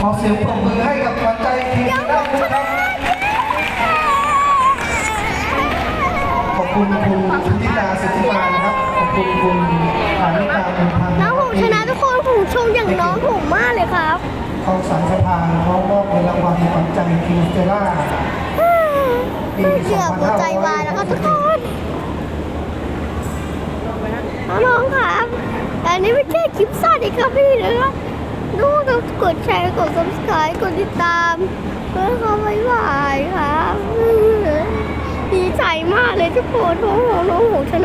ขอเสียงปรบมือให้กับขวัญใจทีมด้านครับขอบคุณคุณพุทธิตาสิทธิานะครับขอบคุณคุณอานิตานพันธ์น้องผมชนะทุกคนผมชมอย่างน้องผมมากเลยครับของสังสภาพร้อมอบเงินรางวัลขวัญใจทีมสเตล่าปีเสือหัวใจวายแล้วก็ทุกคนน้องครับอันนี้ไม่ใช่คลิปสั้นอีกครับพี่เลยอ กดแชร์กด subscribe กดติดตามเพื่อเขาไม่บายครับดีใจมากเลยทุกคนโอ้โหน้องผมชนะ